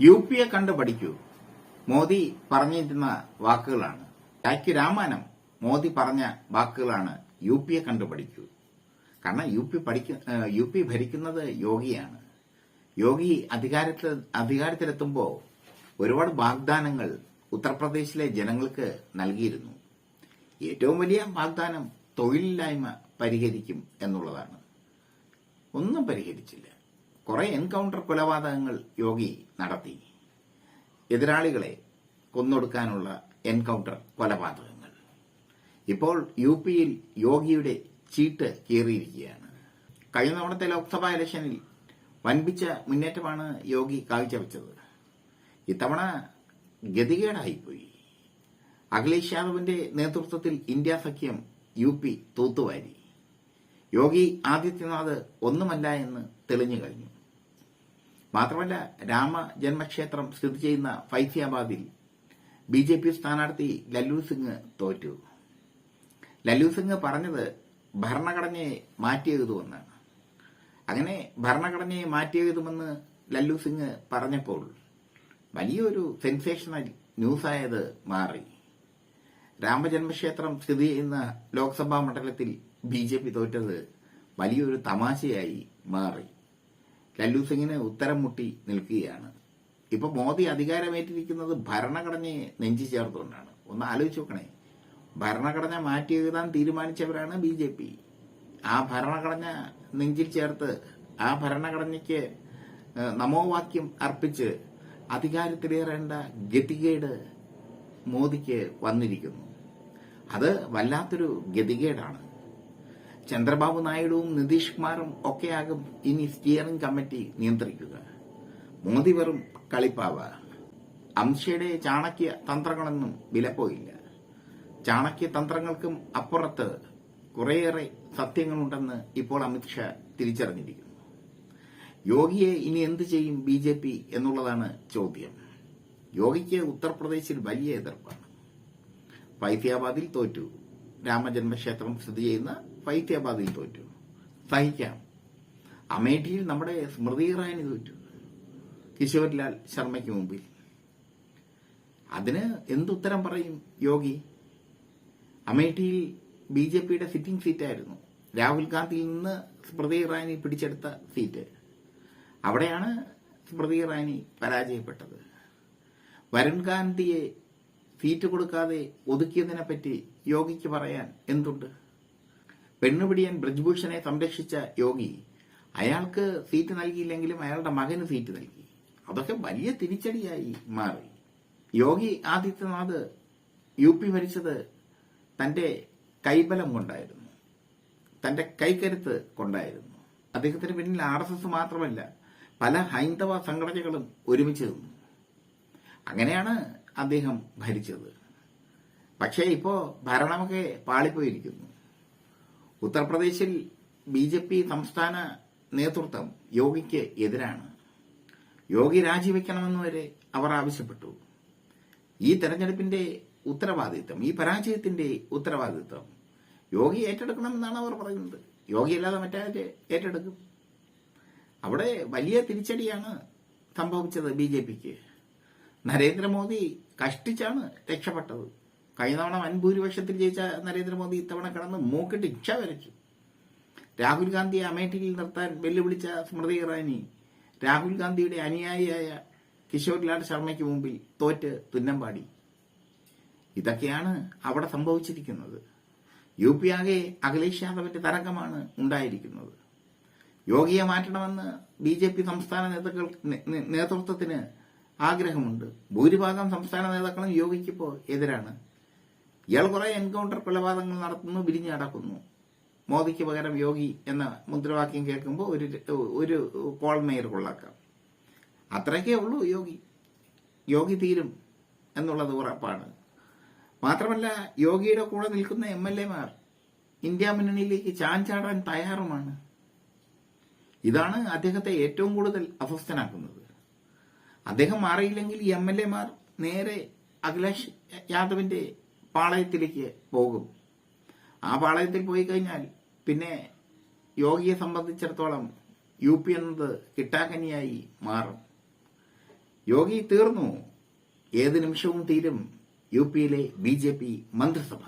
U പിയെ കണ്ട് പഠിക്കൂ. മോദി പറഞ്ഞിരുന്ന വാക്കുകളാണ്. രാഖി രാമാനം മോദി പറഞ്ഞ വാക്കുകളാണ് യു പിയെ കണ്ട് പഠിക്കൂ. കാരണം യു പി പഠിക്ക യു പി ഭരിക്കുന്നത് യോഗിയാണ്. യോഗി അധികാരത്തിൽ അധികാരത്തിലെത്തുമ്പോൾ ഒരുപാട് വാഗ്ദാനങ്ങൾ ഉത്തർപ്രദേശിലെ ജനങ്ങൾക്ക് നൽകിയിരുന്നു. ഏറ്റവും വലിയ വാഗ്ദാനം തൊഴിലില്ലായ്മ പരിഹരിക്കും എന്നുള്ളതാണ്. ഒന്നും പരിഹരിച്ചില്ല. കുറെ എൻകൗണ്ടർ കൊലപാതകങ്ങൾ യോഗി നടത്തി. എതിരാളികളെ കൊന്നൊടുക്കാനുള്ള എൻകൗണ്ടർ കൊലപാതകങ്ങൾ. ഇപ്പോൾ യു പിയിൽ യോഗിയുടെ ചീട്ട് കീറിയിരിക്കുകയാണ്. കഴിഞ്ഞ തവണത്തെ ലോക്സഭാ ഇലക്ഷനിൽ വൻപിച്ച മുന്നേറ്റമാണ് യോഗി കാഴ്ചവെച്ചത്. ഇത്തവണ ഗതികേടായിപ്പോയി. അഖിലേഷ് യാദവിന്റെ നേതൃത്വത്തിൽ ഇന്ത്യ സഖ്യം യു പി തൂത്തുവാരി. യോഗി ആദിത്യനാഥ് ഒന്നുമല്ല എന്ന് തെളിഞ്ഞു കഴിഞ്ഞു. മാത്രമല്ല രാമജന്മക്ഷേത്രം സ്ഥിതി ചെയ്യുന്ന ഫൈസിയാബാദിൽ ബി ജെ പി സ്ഥാനാർത്ഥി ലല്ലു സിംഗ് തോറ്റു. ലല്ലു സിംഗ് പറഞ്ഞത് ഭരണഘടനയെ മാറ്റിയെഴുതുമെന്നാണ് അങ്ങനെ ഭരണഘടനയെ മാറ്റിയെഴുതുമെന്ന് ലല്ലു സിംഗ് പറഞ്ഞപ്പോൾ വലിയൊരു സെൻസേഷണൽ ന്യൂസായത് മാറി. രാമജന്മക്ഷേത്രം സ്ഥിതി ചെയ്യുന്ന ലോക്സഭാ മണ്ഡലത്തിൽ ബി ജെ പി തോറ്റത് വലിയൊരു തമാശയായി മാറി. ലല്ലു സിംഗിന് ഉത്തരം മുട്ടി നിൽക്കുകയാണ്. ഇപ്പൊ മോദി അധികാരമേറ്റിരിക്കുന്നത് ഭരണഘടനയെ നെഞ്ചി ചേർത്തുകൊണ്ടാണ്. ഒന്ന് ആലോചിച്ച് നോക്കണേ. ഭരണഘടന മാറ്റി എഴുതാൻ തീരുമാനിച്ചവരാണ് ബി ജെ പി. ആ ഭരണഘടന നെഞ്ചിൽ ചേർത്ത് ആ ഭരണഘടനയ്ക്ക് നമോവാക്യം അർപ്പിച്ച് അധികാരത്തിലേറേണ്ട ഗതികേട് മോദിക്ക് വന്നിരിക്കുന്നു. അത് വല്ലാത്തൊരു ഗതികേടാണ്. ചന്ദ്രബാബു നായിഡുവും നിതീഷ് കുമാറും ഒക്കെയാകും ഇനി സ്റ്റിയറിംഗ് കമ്മിറ്റി നിയന്ത്രിക്കുക. മോദി വെറും കളിപ്പാവ. അംശയുടെ ചാണക്യ തന്ത്രങ്ങളൊന്നും വിലപ്പോയില്ല. ചാണക്യ തന്ത്രങ്ങൾക്കും അപ്പുറത്ത് കുറേയേറെ സത്യങ്ങളുണ്ടെന്ന് ഇപ്പോൾ അമിത്ഷാ തിരിച്ചറിഞ്ഞിരിക്കുന്നു. യോഗിയെ ഇനി എന്ത് ചെയ്യും ബി ജെ പി എന്നുള്ളതാണ് ചോദ്യം. യോഗിക്ക് ഉത്തർപ്രദേശിൽ വലിയ എതിർപ്പാണ്. ഫൈസിയാബാദിൽ തോറ്റു. രാമജന്മക്ഷേത്രം സ്ഥിതി ചെയ്യുന്ന ഫൈത്യാബാദിൽ തോറ്റു. സഹിക്കാം. അമേഠിയിൽ നമ്മുടെ സ്മൃതി ഇറാനി തോറ്റു. കിശോർലാൽ ശർമ്മയ്ക്ക് മുമ്പിൽ. അതിന് എന്തുത്തരം പറയും യോഗി? അമേഠിയിൽ ബി ജെ പിയുടെ സിറ്റിംഗ് സീറ്റായിരുന്നു. രാഹുൽ ഗാന്ധിയിൽ നിന്ന് സ്മൃതി ഇറാനി പിടിച്ചെടുത്ത സീറ്റ്. അവിടെയാണ് സ്മൃതി ഇറാനി പരാജയപ്പെട്ടത്. വരുൺ ഗാന്ധിയെ സീറ്റ് കൊടുക്കാതെ ഒതുക്കിയതിനെപ്പറ്റി യോഗിക്ക് പറയാൻ എന്തുണ്ട്? പെണ്ണുപിടിയൻ ബ്രജ്ഭൂഷനെ സംരക്ഷിച്ച യോഗി അയാൾക്ക് സീറ്റ് നൽകിയില്ലെങ്കിലും അയാളുടെ മകന് സീറ്റ് നൽകി. അതൊക്കെ വലിയ തിരിച്ചടിയായി മാറി. യോഗി ആദിത്യനാഥ് യു പി ഭരിച്ചത് തന്റെ കൈബലം കൊണ്ടായിരുന്നു. തന്റെ കൈക്കരുത്ത് കൊണ്ടായിരുന്നു. അദ്ദേഹത്തിന് പിന്നിൽ ആർ എസ് എസ് മാത്രമല്ല പല ഹൈന്ദവ സംഘടനകളും ഒരുമിച്ച് നിന്നു. അങ്ങനെയാണ് അദ്ദേഹം ഭരിച്ചത്. പക്ഷേ ഇപ്പോ ഭരണമൊക്കെ പാളിപ്പോയിരിക്കുന്നു. ഉത്തർപ്രദേശിൽ ബി ജെ പി സംസ്ഥാന നേതൃത്വം യോഗിക്ക് എതിരാണ്. യോഗി രാജിവെക്കണമെന്ന് വരെ അവർ ആവശ്യപ്പെട്ടു. ഈ തെരഞ്ഞെടുപ്പിന്റെ ഉത്തരവാദിത്വം ഈ പരാജയത്തിന്റെ ഉത്തരവാദിത്വം യോഗി ഏറ്റെടുക്കണമെന്നാണ് അവർ പറയുന്നത്. യോഗിയല്ലാതെ മറ്റാര് ഏറ്റെടുക്കും? അവിടെ വലിയ തിരിച്ചടിയാണ് സംഭവിച്ചത് ബി ജെ പിക്ക് നരേന്ദ്രമോദി കഷ്ടിച്ചാണ് രക്ഷപ്പെട്ടത്. കഴിഞ്ഞ തവണ വൻ ഭൂരിപക്ഷത്തിൽ ജയിച്ച നരേന്ദ്രമോദി ഇത്തവണ കിടന്ന് മൂക്കിട്ട് ഇച്ഛ വരച്ചു. രാഹുൽ ഗാന്ധിയെ അമേഠിയിൽ നിർത്താൻ വെല്ലുവിളിച്ച സ്മൃതി ഇറാനി രാഹുൽ ഗാന്ധിയുടെ അനുയായിയായ കിഷോർലാൽ ശർമ്മയ്ക്ക് മുമ്പിൽ തോറ്റ് തുന്നം പാടി. ഇതൊക്കെയാണ് അവിടെ സംഭവിച്ചിരിക്കുന്നത്. യു പി ആകെ അഖിലേഷ് യാദവിന്റെ തരംഗമാണ് ഉണ്ടായിരിക്കുന്നത്. യോഗിയെ മാറ്റണമെന്ന് ബി ജെ പി സംസ്ഥാന നേതാക്കൾ നേതൃത്വത്തിന് ആഗ്രഹമുണ്ട്. ഭൂരിഭാഗം സംസ്ഥാന നേതാക്കളും യോഗിക്കിപ്പോ എതിരാണ്. ഇയാൾ കുറെ എൻകൗണ്ടർ കൊലപാതകങ്ങൾ നടത്തുന്നു വിരിഞ്ഞു നടക്കുന്നു. മോദിക്ക് പകരം യോഗി എന്ന മുദ്രാവാക്യം കേൾക്കുമ്പോൾ ഒരു ഒരു പോൾ മേയർ കൊള്ളാക്കാം. അത്രയ്ക്കേ ഉള്ളൂ യോഗി. യോഗി തീരും എന്നുള്ളത് ഉറപ്പാണ്. മാത്രമല്ല യോഗിയുടെ കൂടെ നിൽക്കുന്ന എം എൽ എമാർ ഇന്ത്യ മുന്നണിയിലേക്ക് ചാഞ്ചാടാൻ തയ്യാറുമാണ്. ഇതാണ് അദ്ദേഹത്തെ ഏറ്റവും കൂടുതൽ അസ്വസ്ഥനാക്കുന്നത്. അദ്ദേഹം മാറിയില്ലെങ്കിൽ എം എൽ എമാർ നേരെ അഖിലേഷ് യാദവിന്റെ പാളയത്തിലേക്ക് പോകും. ആ പാളയത്തിൽ പോയി കഴിഞ്ഞാൽ പിന്നെ യോഗിയെ സംബന്ധിച്ചിടത്തോളം യു പി എന്നത് കിട്ടാക്കനിയായി മാറും. യോഗി തീർന്നു. ഏത് നിമിഷവും തീരും യു പിയിലെ ബി ജെ പി മന്ത്രിസഭ.